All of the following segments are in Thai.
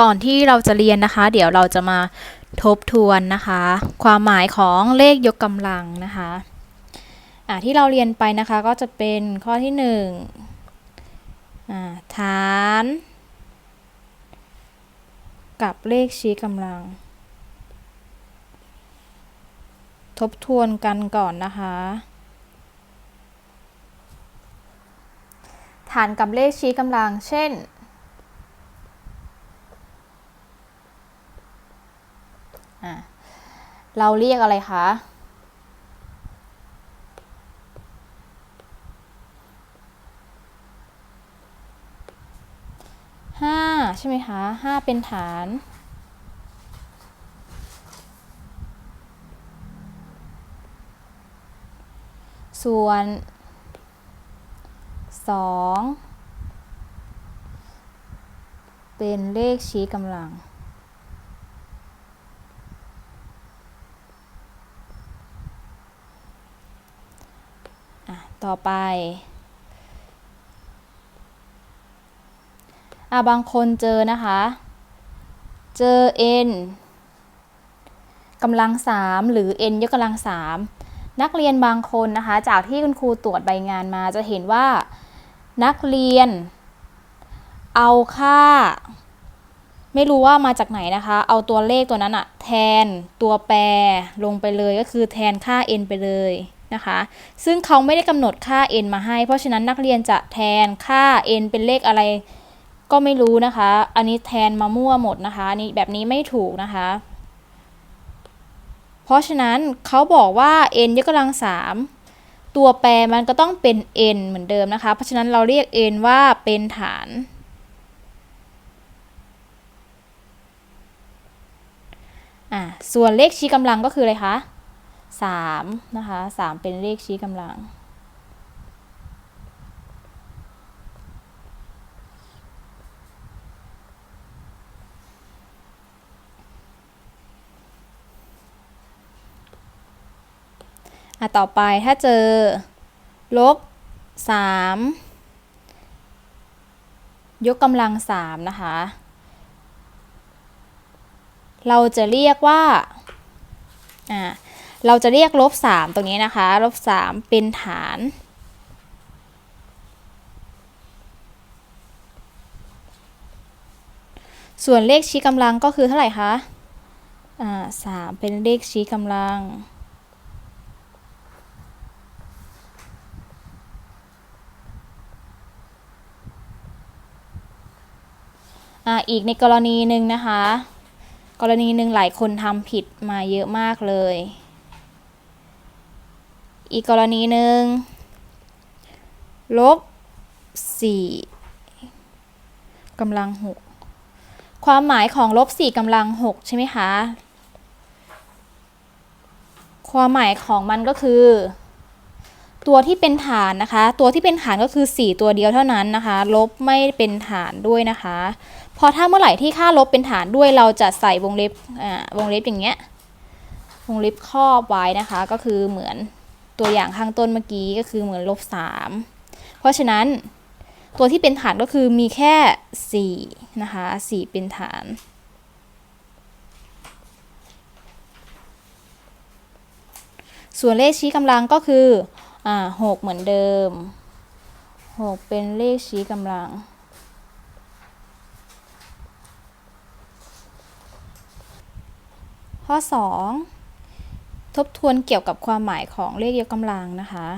ก่อนที่เราจะเรียนนะคะ เดี๋ยวเราจะมาทบทวนนะคะ ความหมายของเลขยกกำลังนะคะะที่เราเรียนไปนะคะก็จะเป็นข้อที่หนึ่งฐาน กับเลขชี้กำลัง ทบทวนกันก่อนนะคะ ฐานกับเลขชี้กำลัง เช่น อะ เราเรียกอะไรคะ ห้าใช่ไหมคะห้าเป็นฐานส่วนสองเป็นเลขชี้กำลัง ต่อไปอะบางคนเจอนะคะ เจอ n กำลังสามหรือ n ยกกำลังสามนักเรียนบางคนนะคะ จากที่คุณครูตรวจใบงานมาจะเห็นว่า นักเรียน เอาค่า ไม่รู้ว่ามาจากไหนนะคะ เอาตัวเลขตัวนั้นอะแทนตัวแปรลงไปเลยก็คือแทนค่า n ไปเลย นะคะ ซึ่งเขาไม่ได้กำหนดค่า n มาให้ เพราะฉะนั้นนักเรียนจะแทนค่า n เป็นเลขอะไรก็ไม่รู้นะคะ อันนี้แทนมามั่วหมดนะคะนนี้แบบนี้ไม่ถูกนะคะ เพราะฉะนั้นเขาบอกว่า n ยกกำลังสามตัวแปรมันก็ต้องเป็น n เหมือนเดิมนะคะ เพราะฉะนั้นเราเรียก n ว่าเป็นฐาน อะส่วนเลขชี้กำลังก็คืออะไรคะ สามนะคะสามเป็นเลขชี้กำลัง อะ ต่อไปถ้าเจอลบสามยกกำลังสามนะคะ เราจะเรียกว่า อ่า เราจะเรียกลบสามตรงนี้นะคะลบสามเป็นฐานส่วนเลขชี้กำลังก็คือเท่าไหร่คะ อ่าสามเป็นเลขชี้กำลัง อ่า อีกในกรณีหนึ่งนะคะ กรณีหนึ่งหลายคนทำผิดมาเยอะมากเลย อีกกรณีหนึ่งลบสี่กำลังหกความหมายของลบสี่กำลังหกใช่ไหมคะ ความหมายของมันก็คือ ตัวที่เป็นฐานนะคะ ตัวที่เป็นฐานก็คือ 4 ตัวเดียวเท่านั้นนะคะ ลบไม่เป็นฐานด้วยนะคะ พอถ้าเมื่อไหร่ที่ค่าลบเป็นฐานด้วยเราจะใส่วงเล็บอ่าวงเล็บอย่างเงี้ยวงเล็บครอบไว้นะคะ ก็คือเหมือน ตัวอย่างข้างต้นเมื่อกี้ก็คือเหมือนลบสามเพราะฉะนั้นตัวที่เป็นฐานก็คือมีแค่สี่นะคะสี่เป็นฐาน ส่วนเลขชี้กำลังก็คืออ่าหกเหมือนเดิมหกเป็นเลขชี้กำลังข้อ 2 ทบทวนเกี่ยวกับความหมายของเลขยกกำลังนะคะ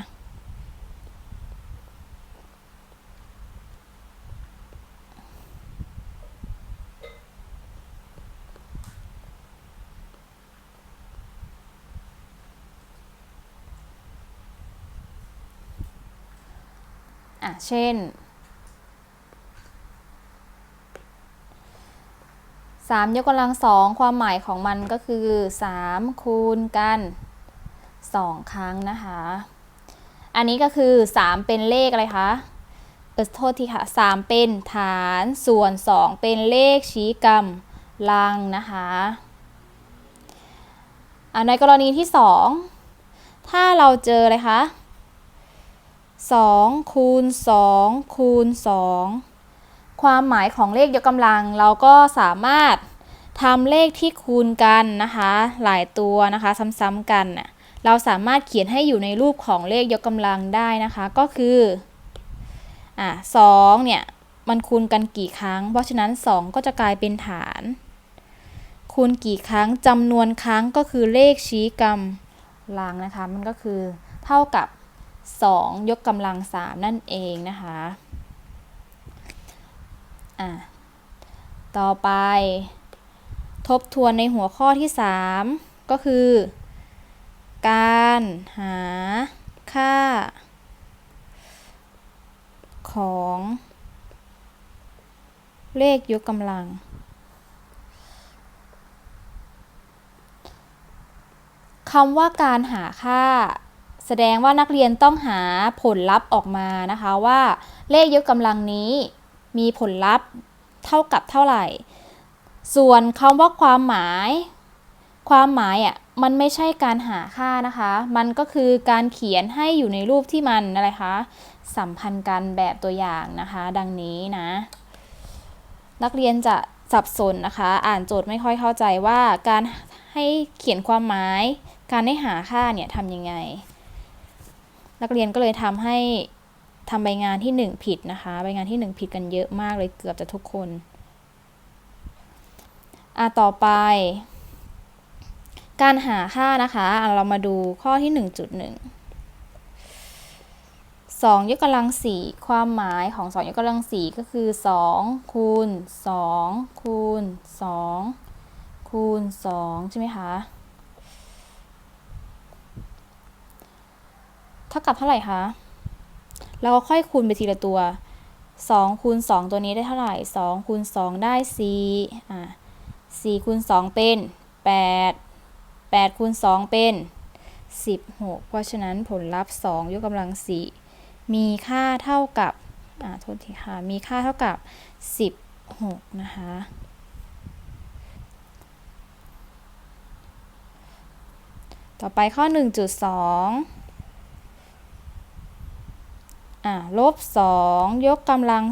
อะเช่น สามยกกำลังสองความหมายของมันก็คือสามคูณกันสองครั้งนะคะ อันนี้ก็คือสามเป็นเลขอะไรคะเออโทษทีค่ะสามเป็นฐานส่วนสองเป็นเลขชี้กำลังนะคะในกรณีที่สองถ้าเราเจออะไรคะสองคูณสองคูณสอง ความหมายของเลขยกกำลัง เราก็สามารถทำเลขที่คูณกันนะคะ หลายตัวนะคะซ้ำๆกันนะเราสามารถเขียนให้อยู่ในรูปของเลขยกกำลังได้นะคะ ก็คืออะสองเนี่ยมันคูณกันกี่ครั้ง เพราะฉะนั้น 2 ก็จะกลายเป็นฐาน คูณกี่ครั้งจำนวนครั้งก็คือเลขชี้กำลังนะคะ มันก็คือเท่ากับ 2 ยกกำลัง 3 นั่นเองนะคะ อะต่อไป ทบทวนในหัวข้อที่ 3 ก็คือ การหาค่า ของ เลขยกกำลัง คำว่าการหาค่า แสดงว่านักเรียนต้องหาผลลัพธ์ออกมานะคะว่า เลขยกกำลังนี้ มีผลลัพธ์เท่ากับเท่าไหร่ ส่วนคำว่าความหมาย ความหมายอะมันไม่ใช่การหาค่านะคะ มันก็คือการเขียนให้อยู่ในรูปที่มันอะไรคะ สัมพันธ์กันแบบตัวอย่างนะคะ ดังนี้นะ นักเรียนจะสับสนนะคะ อ่านโจทย์ไม่ค่อยเข้าใจว่าการให้เขียนความหมาย การให้หาค่าเนี่ยทำยังไง นักเรียนก็เลยทำให้ ทำใบงานที่ 1 ผิดนะคะ ใบงานที่ 1 ผิดกันเยอะมากเลยเกือบจะทุกคน อะต่อไป การหาค่านะคะะเรามาดูข้อที่ 1.1 2 ยกกำลัง4ความหมายของ 2 ยกกำลัง4ก็คือ 2 คูณ 2 คูณ 2 คูณ 2 ใช่ไหมคะ เท่ากับเท่าไหร่คะ เราก็ค่อยคูณไปทีละตัว2คูณ2ตัวนี้ได้เท่าไหร่2คูณ2ได้4อะ4คูณ2เป็น 8 8คูณ2เป็น 16 เพราะฉะนั้นผลลัพธ์2ยกกำลัง 4 มีค่าเท่ากับอ่าโทษทีค่ะ มีค่าเท่ากับ 16 นะคะต่อไปข้อ 1.2 อ่าลบ2ยกกำลัง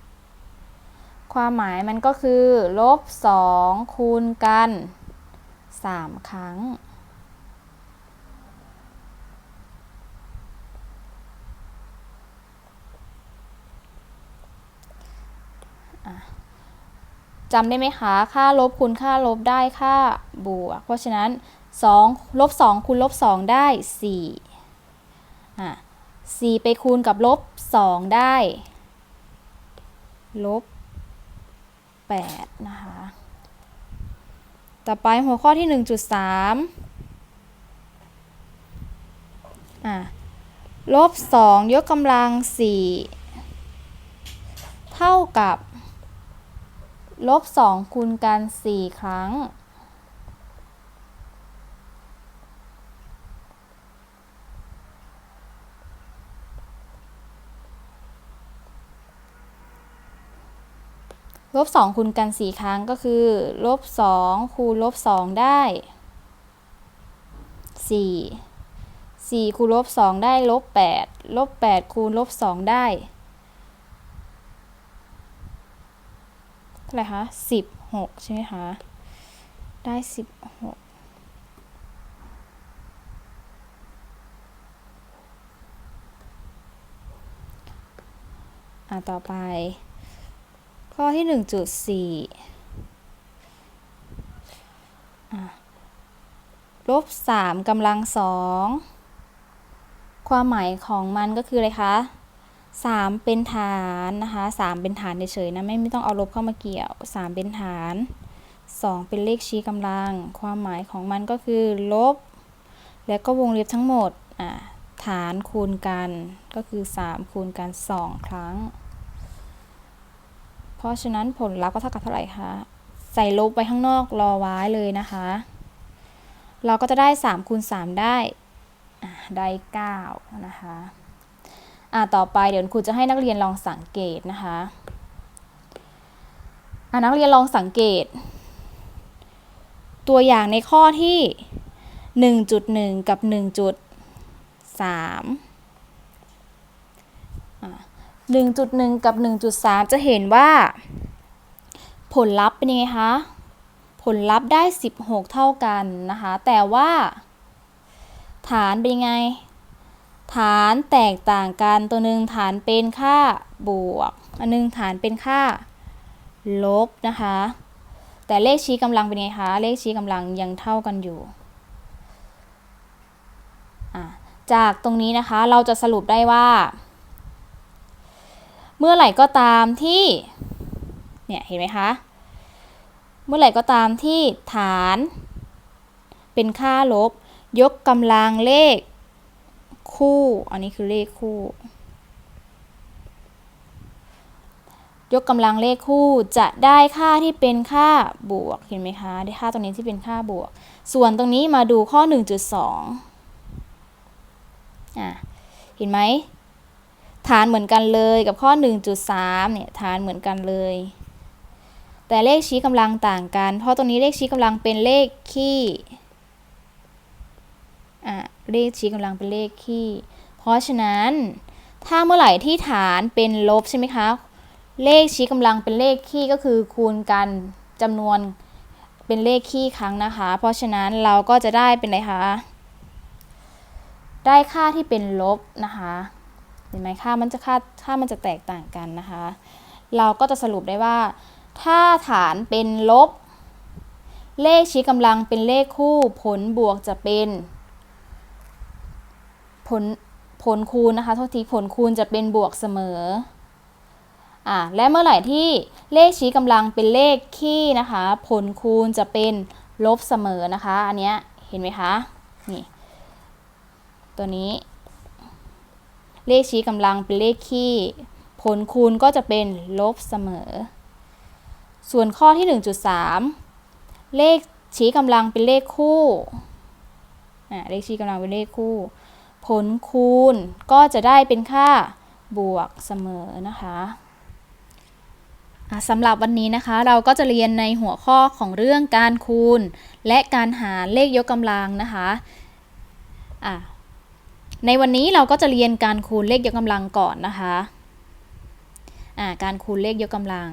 3ความหมายมันก็คือ ลบ2คูณกัน3ครั้ง จำได้ไหมคะ ค่าลบคูณค่าลบได้ค่าบวก เพราะฉะนั้น2ลบ2คูณลบ2ได้4อะ 4 ไปคูณกับลบ 2 ได้ ลบ 8 นะคะ ต่อไปหัวข้อที่ 1.3อะลบ 2 ยกกำลัง 4 เท่ากับ ลบ 2 คูณกัน 4 ครั้ง ลบ2คูณกัน 4 ครั้งก็คือลบ2คูณลบ2 ได้ 4 4คูณลบ2ได้ลบ8ลบ8คูณลบ2ได้เท่าไหร่คะ16 ใช่ไหมคะ ได้ 16อะต่อไป ข้อที่1.4อะลบ3กำลัง2ความหมายของมันก็คืออะไรคะ3เป็นฐานนะคะ3เป็นฐานเฉยๆนะไม่ไม่ต้องเอาลบเข้ามาเกี่ยว3เป็นฐาน2เป็นเลขชี้กำลัง ความหมายของมันก็คือลบ แล้วก็วงเล็บทั้งหมดฐานคูณกันก็คือ 3 คูณกัน 2 ครั้ง เพราะฉะนั้นผลลัพธ์ก็เท่ากับเท่าไหร่คะ ใส่ลบไปข้างนอกรอไว้เลยนะคะ เราก็จะได้3คูณ3ได้ได้9นะคะอะต่อไปเดี๋ยวครูจะให้นักเรียนลองสังเกตนะคะอะนักเรียนลองสังเกต ตัวอย่างในข้อที่ 1.1 กับ 1.3อะ 1.1 กับ 1.3 จะเห็นว่า ผลลัพธ์เป็นยังไงคะ ผลลัพธ์ได้ 16 เท่ากันนะคะ แต่ว่า ฐานเป็นยังไง ฐานแตกต่างกันตัวหนึ่งฐานเป็นค่าบวก อันหนึงฐานเป็นค่าลบนะคะ แต่เลขชี้กำลังเป็นไงคะ เลขชี้กำลังยังเท่ากันอยู่จากตรงนี้นะคะเราจะสรุปได้ว่า เมื่อไหร่ก็ตามที่ เนี่ยเห็นไหมคะ เมื่อไหร่ก็ตามที่ฐาน เป็นค่าลบ ยกกำลังเลขคู่ อันนี้คือเลขคู่ ยกกำลังเลขคู่จะได้ค่าที่เป็นค่าบวก เห็นไหมคะ ได้ค่าตรงนี้ที่เป็นค่าบวก ส่วนตรงนี้มาดูข้อ 1.2อะเห็นไหม ฐานเหมือนกันเลยกับข้อ 1.3เนี่ยฐานเหมือนกันเลย แต่เลขชี้กำลังต่างกัน เพราะตรงนี้เลขชี้กำลังเป็นเลขคี่อะเลขชี้กำลังเป็นเลขคี่เพราะฉะนั้นถ้าเมื่อไหร่ที่ฐานเป็นลบใช่ไหมคะเลขชี้กำลังเป็นเลขคี่ก็คือคูณกันจำนวนเป็นเลขคี่ครั้งนะคะ เพราะฉะนั้นเราก็จะได้เป็นอะไรคะ ได้ค่าที่เป็นลบนะคะ เห็นไหมค่ามันจะค่าค่ามันจะแตกต่างกันนะคะ เราก็จะสรุปได้ว่า ถ้าฐานเป็นลบ เลขชี้กำลังเป็นเลขคู่ ผลบวกจะเป็น ผลผลคูณนะคะโทษทีผลคูณจะเป็นบวกเสมออ่าและเมื่อไหร่ที่เลขชี้กำลังเป็นเลขคี่นะคะ ผลคูณจะเป็นลบเสมอนะคะ อันเนี้ยเห็นไหมคะนี่ตัวนี้ เลขชี้กำลังเป็นเลขคี่ ผลคูณก็จะเป็นลบเสมอ ส่วนข้อที่ 1.3 เลขชี้กำลังเป็นเลขคู่เลขชี้กำลังเป็นเลขคู่ ผลคูณก็จะได้เป็นค่าบวกเสมอนะคะสำหรับวันนี้นะคะเราก็จะเรียนในหัวข้อของเรื่องการคูณ และการหารเลขยกกำลังนะคะอะ ในวันนี้เราก็จะเรียนการคูณเลขยกกำลังก่อนนะคะะการคูณเลขยกกำลัง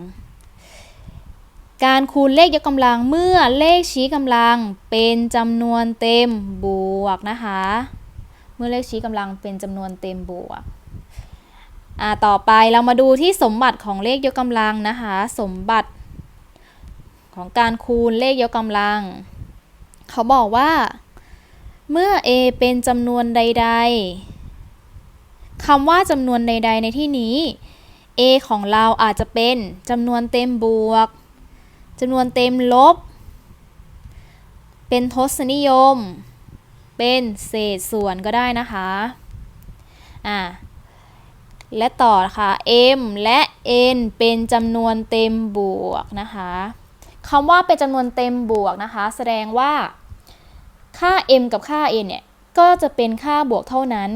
การคูณเลขยกกำลังเมื่อเลขชี้กำลังเป็นจำนวนเต็มบวกนะคะ เมื่อเลขชี้กำลังเป็นจำนวนเต็มบวกต่อไปเรามาดูที่สมบัติของเลขยกกำลังนะคะ สมบัติของการคูณเลขยกกำลัง เขาบอกว่า เมื่อ a เป็นจำนวนใด ๆคำว่าจำนวนใด ๆ ในที่นี้ a ของเราอาจจะเป็นจำนวนเต็มบวกจำนวนเต็มลบ เป็นทศนิยม เป็นเศษส่วนก็ได้นะคะอ่าและต่อนะคะ m และ n เป็นจำนวนเต็มบวกนะคะคำว่าเป็นจำนวนเต็มบวกนะคะ แสดงว่า ค่า m กับค่า n เนี่ย ก็จะเป็นค่าบวกเท่านั้น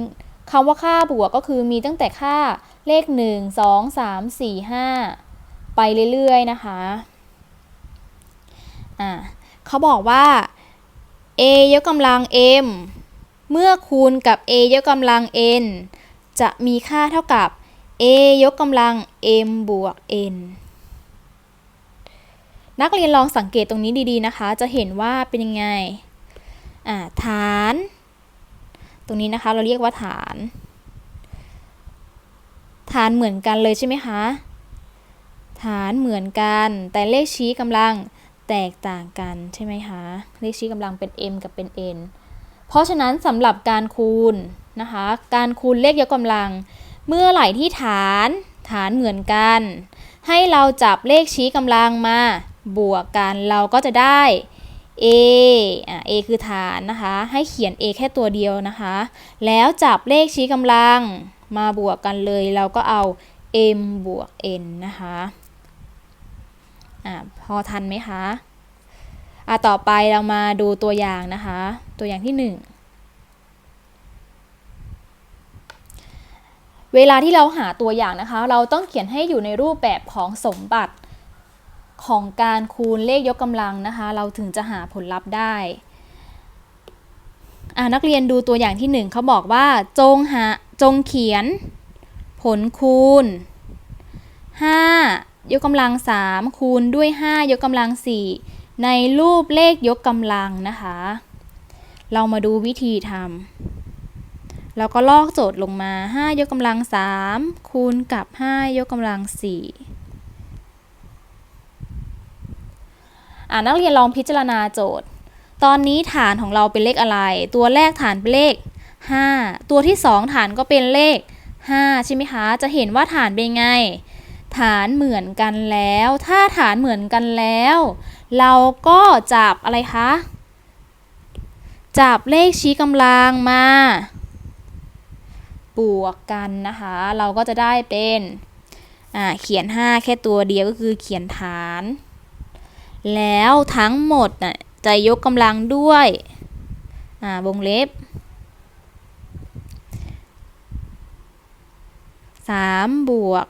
คำว่าค่าบวกก็คือมีตั้งแต่ค่าเลข 1 2 3 4 5 ไปเรื่อยๆนะคะอ่าเขาบอกว่า a ยกกำลัง m เมื่อคูณกับ a ยกกำลัง n จะมีค่าเท่ากับ a ยกกำลัง m บวก n นักเรียนลองสังเกตตรงนี้ดีๆนะคะ จะเห็นว่าเป็นยังไง ฐาน ตรงนี้นะคะเราเรียกว่าฐาน ฐานเหมือนกันเลยใช่ไหมคะ ฐานเหมือนกัน แต่เลขชี้กำลังแตกต่างกันใช่ไหมคะ เลขชี้กำลังเป็น m กับเป็น n เพราะฉะนั้นสำหรับการคูณนะคะ การคูณเลขยกกำลัง เมื่อไหร่ที่ฐานฐานเหมือนกัน ให้เราจับเลขชี้กำลังมา บวกกันเราก็จะได้ a อะ a คือฐานนะคะ ให้เขียน a แค่ตัวเดียวนะคะ แล้วจับเลขชี้กำลังมาบวกกันเลย เราก็เอา m บวก n นะคะอะพอทันไหมคะอะต่อไปเรามาดูตัวอย่างนะคะ ตัวอย่างที่ 1เวลาที่เราหาตัวอย่างนะคะ เราต้องเขียนให้อยู่ในรูปแบบของสมบัติ ของการคูณเลขยกกำลังนะคะ เราถึงจะหาผลลัพธ์ได้นักเรียนดูตัวอย่างที่หนึ่งเขาบอกว่าจงหาจงเขียน ผลคูณ 5 ยกกำลัง 3 คูณด้วย 5 ยกกำลัง 4 ในรูปเลขยกกำลังนะคะ เรามาดูวิธีทำเราก็ลอกโจทย์ลงมา 5 ยกกำลัง 3 คูณกับ 5 ยกกำลัง 4 อ่า นักเรียนลองพิจารณาโจทย์ ตอนนี้ฐานของเราเป็นเลขอะไร ตัวแรกฐานเป็นเลข 5 ตัวที่ 2 ฐานก็เป็นเลข 5 ใช่ไหมคะ จะเห็นว่าฐานเป็นไง ฐานเหมือนกันแล้ว ถ้าฐานเหมือนกันแล้ว เราก็จับอะไรคะ จับเลขชี้กำลังมาบวกกันนะคะ เราก็จะได้เป็น อ่า เขียน 5 แค่ตัวเดียวก็คือเขียนฐาน แล้วทั้งหมดน่ะจะยกกำลังด้วยอ่าวงเล็บ 3 บวก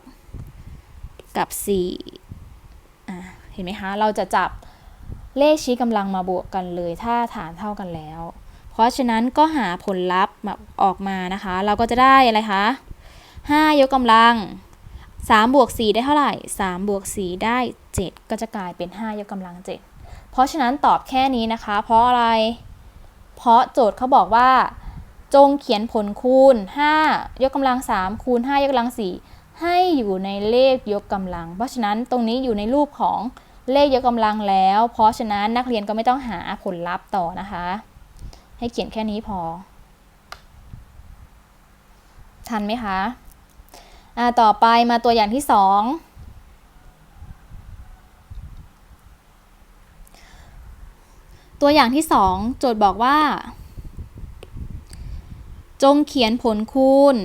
กับ4อะเห็นไหมคะ เราจะจับเลขชี้กำลังมาบวกกันเลย ถ้าฐานเท่ากันแล้ว เพราะฉะนั้นก็หาผลลัพธ์มาออกมานะคะ เราก็จะได้อะไรคะ 5 ยกกำลัง 3 บวก 4 ได้เท่าไหร่ 3 บวก 4 ได้ 7 ก็จะกลายเป็น 5 ยกกำลัง 7 เพราะฉะนั้นตอบแค่นี้นะคะ เพราะอะไร เพราะโจทย์เขาบอกว่า จงเขียนผลคูณ 5 ยกกำลัง 3 คูณ 5 ยกกำลัง 4 ให้อยู่ในเลขยกกำลัง เพราะฉะนั้นตรงนี้อยู่ในรูปของเลขยกกำลังแล้ว เพราะฉะนั้นนักเรียนก็ไม่ต้องหาผลลัพธ์ต่อนะคะ ให้เขียนแค่นี้พอ ทันไหมคะ อ่า ต่อไปมาตัวอย่างที่สอง ตัวอย่างที่สองโจทย์บอกว่า จงเขียนผลคูณ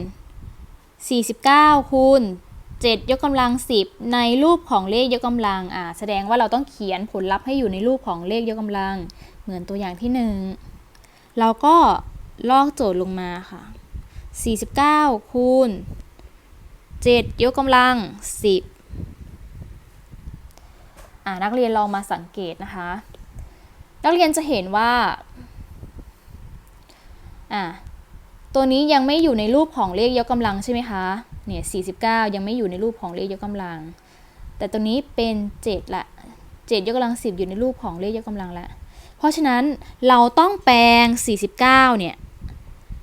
49 คูณ 7 ยกกำลัง 10 ในรูปของเลขยกกำลังอ่าแสดงว่าเราต้องเขียนผลลัพธ์ให้อยู่ในรูปของเลขยกกำลัง เหมือนตัวอย่างที่หนึ่งเราก็ลอกโจทย์ลงมาค่ะ 49 คูณ 7 ยกกำลัง 10อ่านักเรียนลองมาสังเกตนะคะ นักเรียนจะเห็นว่าอ่าตัวนี้ยังไม่อยู่ในรูปของเลขยกกำลังใช่ไหมคะ เนี่ย 49 ยังไม่อยู่ในรูปของเลขยกกำลัง แต่ตัวนี้เป็น 7 ละ 7 ยกกำลัง 10 อยู่ในรูปของเลขยกกำลังละ เพราะฉะนั้นเราต้องแปลง 49 เนี่ย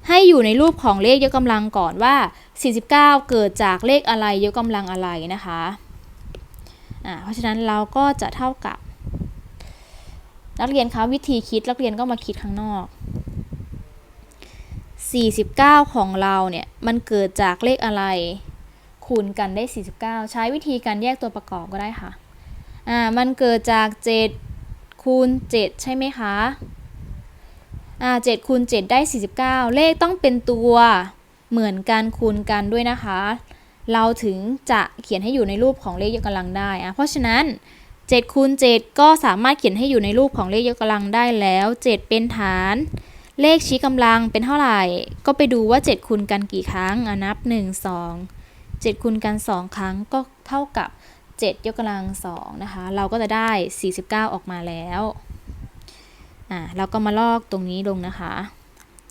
ให้อยู่ในรูปของเลขยกกำลังก่อนว่า 49 เกิดจากเลขอะไรยกกำลังอะไรนะคะ อ่า เพราะฉะนั้นเราก็จะเท่ากับ นักเรียนคะวิธีคิดนักเรียนก็มาคิดข้างนอก 49 ของเราเนี่ยมันเกิดจากเลขอะไรคูณกันได้ 49 ใช้วิธีการแยกตัวประกอบก็ได้ค่ะอ่ามันเกิดจาก 7 คูณ 7 ใช่ไหมคะอ่า7คูณ 7 ได้ 49 เลขต้องเป็นตัวเหมือนกันคูณกันด้วยนะคะ เราถึงจะเขียนให้อยู่ในรูปของเลขยกกำลังได้อะเพราะฉะนั้น 7คูณ7ก็สามารถเขียนให้อยู่ในรูปของเลขยกกำลังได้แล้ว 7 เป็นฐาน เลขชี้กำลังเป็นเท่าไหร่ ก็ไปดูว่า 7คูณกันกี่ครั้งอนับ 1 2 7คูณกัน 2 ครั้งก็เท่ากับ 7 ยกกำลัง2นะคะ เราก็จะได้ 49 ออกมาแล้ว อ่า เราก็มาลอกตรงนี้ลงนะคะ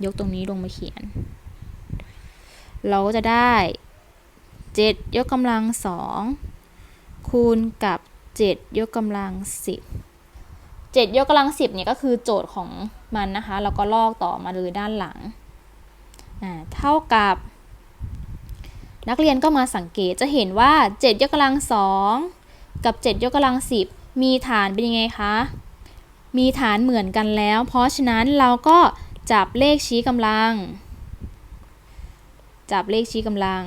ยกตรงนี้ลงมาเขียน เราก็จะได้ 7 ยกกำลัง2คูณกับ 7 ยกกำลัง 10 7 ยกกำลัง 10เนี่ยก็คือโจทย์ของมันนะคะเราก็ลอกต่อมาเลยด้านหลังอ่าเท่ากับ นักเรียนก็มาสังเกตจะเห็นว่า 7 ยกกำลัง 2 กับ 7 ยกกำลัง 10 มีฐานเป็นยังไงคะมีฐานเหมือนกันแล้ว เพราะฉะนั้นเราก็จับเลขชี้กำลัง จับเลขชี้กำลัง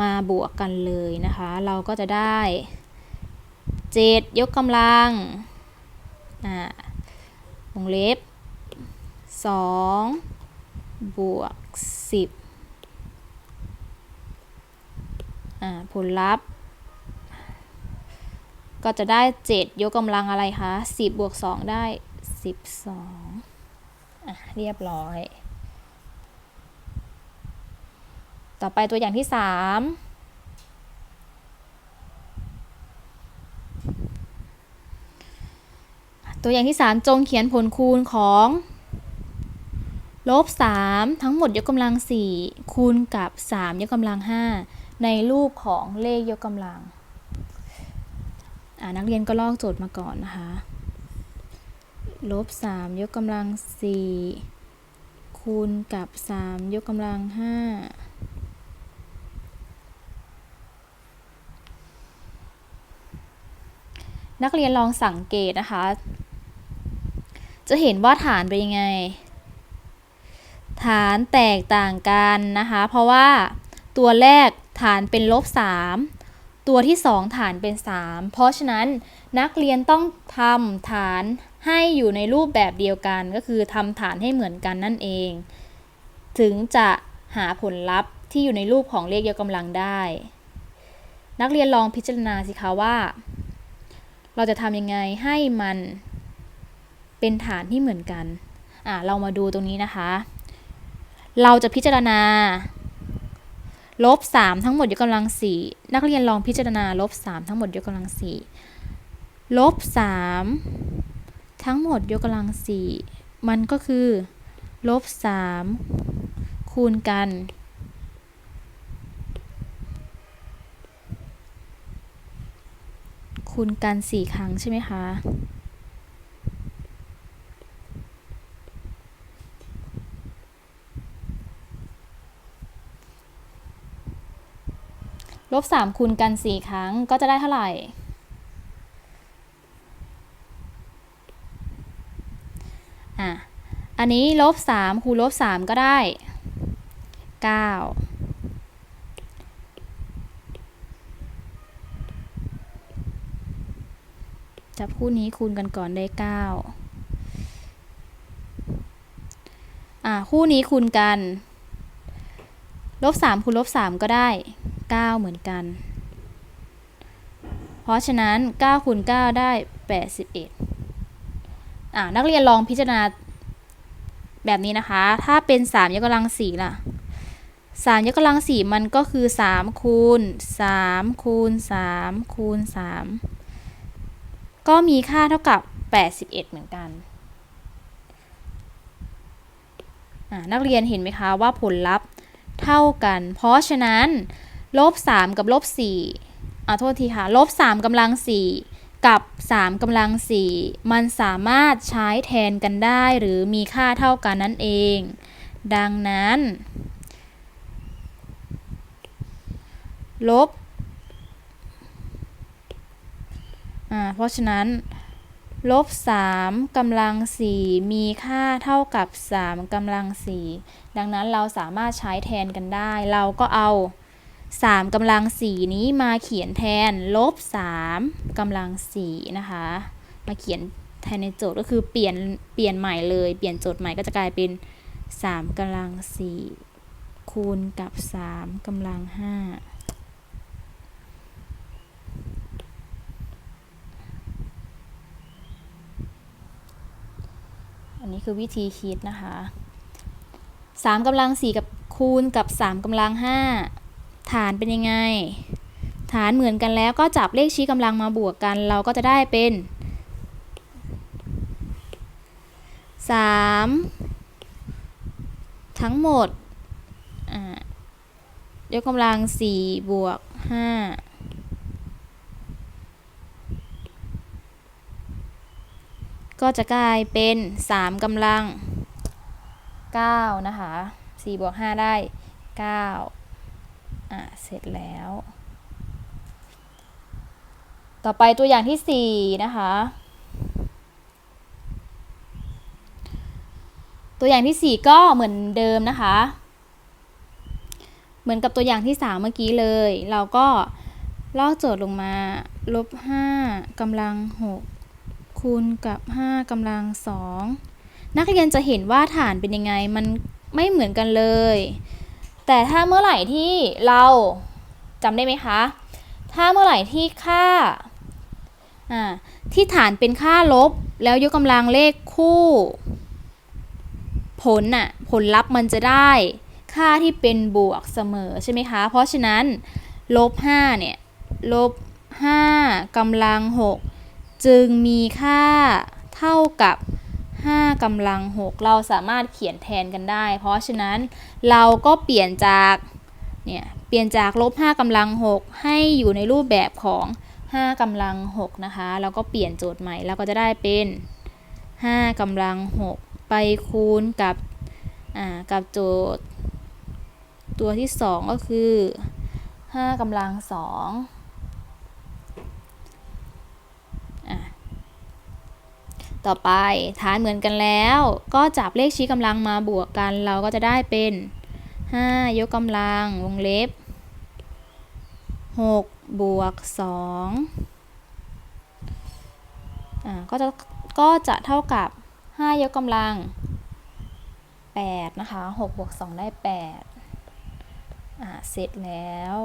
มาบวกกันเลยนะคะ เราก็จะได้ 7 ยกกำลังอ่าวงเล็บ 2 บวก 10อ่าผลลัพธ์ ก็จะได้ 7 ยกกำลังอะไรคะ 10 บวก 2 ได้ 12อะเรียบร้อย ต่อไปตัวอย่างที่ 3 ตัวอย่างที่ 3 จงเขียนผลคูณของลบ3ทั้งหมดยกกำลัง 4 คูณกับ 3 ยกกำลัง 5 ในรูปของเลขยกกำลังอ่านักเรียนก็ลอกโจทย์มาก่อนนะคะลบสามยกกำลังสี่คูณกับสามยกกำลังห้านักเรียนลองสังเกตนะคะ จะเห็นว่าฐานเป็นยังไง ฐานแตกต่างกันนะคะ เพราะว่าตัวแรกฐานเป็นลบ 3 ตัวที่ 2 ฐานเป็น 3 เพราะฉะนั้นนักเรียนต้องทำฐานให้อยู่ในรูปแบบเดียวกัน ก็คือทำฐานให้เหมือนกันนั่นเอง ถึงจะหาผลลัพธ์ที่อยู่ในรูปของเลขยกกำลังได้ นักเรียนลองพิจารณาสิคะว่า เราจะทำยังไงให้มัน เป็นฐานที่เหมือนกันอะเรามาดูตรงนี้นะคะ เราจะพิจารณาลบสามทั้งหมดยกกำลังสี่นักเรียนลองพิจารณาลบสามทั้งหมดยกกำลังสี่ลบสามทั้งหมดยกกำลังสี่มันก็คือลบสามคูณกัน คูณกันสี่ครั้งใช่ไหมคะ ลบสามคูณกันสี่ครั้งก็จะได้เท่าไหร่ อะ อันนี้ลบสามคูณลบสามก็ได้เก้าจับคู่นี้คูณกันก่อนได้เก้าอะคู่นี้คูณกัน ลบสามคูณลบสามก็ได้ 9 เหมือนกัน เพราะฉะนั้น9คูณ9ได้ 81อ่านักเรียนลองพิจารณาแบบนี้นะคะ ถ้าเป็น 3 ยกกำลัง4ล่ะ 3 ยกกำลัง4มันก็คือ 3 คูณ 3 คูณ 3 คูณ 3 ก็มีค่าเท่ากับ 81 เหมือนกันนักเรียนเห็นไหมคะว่าผลลัพธ์เท่ากัน เพราะฉะนั้น ลบ3กับลบ4อ่าโทษทีค่ะ ลบ3กำลัง4กับ3กำลัง4มันสามารถใช้แทนกันได้หรือมีค่าเท่ากันนั่นเอง ดังนั้นลบอ่าเพราะฉะนั้นลบ3กำลัง 4 มีค่าเท่ากับ 3กำลัง 4 ดังนั้นเราสามารถใช้แทนกันได้ เราก็เอา 3กำลัง 4 นี้มาเขียนแทนลบ3กำลัง4นะคะ มาเขียนแทนในโจทย์ก็คือเปลี่ยนเปลี่ยนใหม่เลย เปลี่ยนโจทย์ใหม่ก็จะกลายเป็น3กำลัง 4 คูณกับ3กำลัง5อันนี้คือวิธีคิดนะคะ 3กำลัง 4 กับคูณกับ 3กำลัง 5 ฐานเป็นยังไง ฐานเหมือนกันแล้วก็จับเลขชี้กำลังมาบวกกัน เราก็จะได้เป็น 3 ทั้งหมดยกกำลัง 4 บวก 5ก็จะกลายเป็น 3กำลัง 9 นะคะ 4 บวก 5 ได้ 9 อะเสร็จแล้ว ต่อไปตัวอย่างที่สี่นะคะ ตัวอย่างที่สี่ก็เหมือนเดิมนะคะ เหมือนกับตัวอย่างที่สามเมื่อกี้เลย เราก็ลอกโจทย์ลงมาลบห้ากำลังหกคูณกับห้ากำลังสองนักเรียนจะเห็นว่าฐานเป็นยังไงมันไม่เหมือนกันเลย แต่ถ้าเมื่อไหร่ที่เราจำได้ไหมคะ ถ้าเมื่อไหร่ที่ค่าที่ฐานเป็นค่าลบ แล้วยกกำลังเลขคู่ ผลน่ะผลลัพธ์มันจะได้ค่าที่เป็นบวกเสมอใช่ไหมคะ เพราะฉะนั้นลบ5เนี่ยลบ5กำลัง 6 จึงมีค่าเท่ากับ 5กำลัง 6 เราสามารถเขียนแทนกันได้ เพราะฉะนั้นเราก็เปลี่ยนจาก เนี่ย เปลี่ยนจากลบ5กำลัง 6 ให้อยู่ในรูปแบบของ 5กำลัง 6 นะคะ แล้วก็เปลี่ยนโจทย์ใหม่แล้วก็จะได้เป็น 5กำลัง 6 ไปคูณกับ อ่า กับโจทย์ ตัวที่ 2 ก็คือ 5กำลัง 2อะ ต่อไปฐานเหมือนกันแล้ว ก็จับเลขชี้กำลังมาบวกกัน เราก็จะได้เป็น 5 ยกกำลังวงเล็บ 6 บวก2อ่าก็จะก็จะเท่ากับ 5 ยกกำลัง 8 นะคะ 6 บวก 2 ได้ 8 อ่า เสร็จแล้ว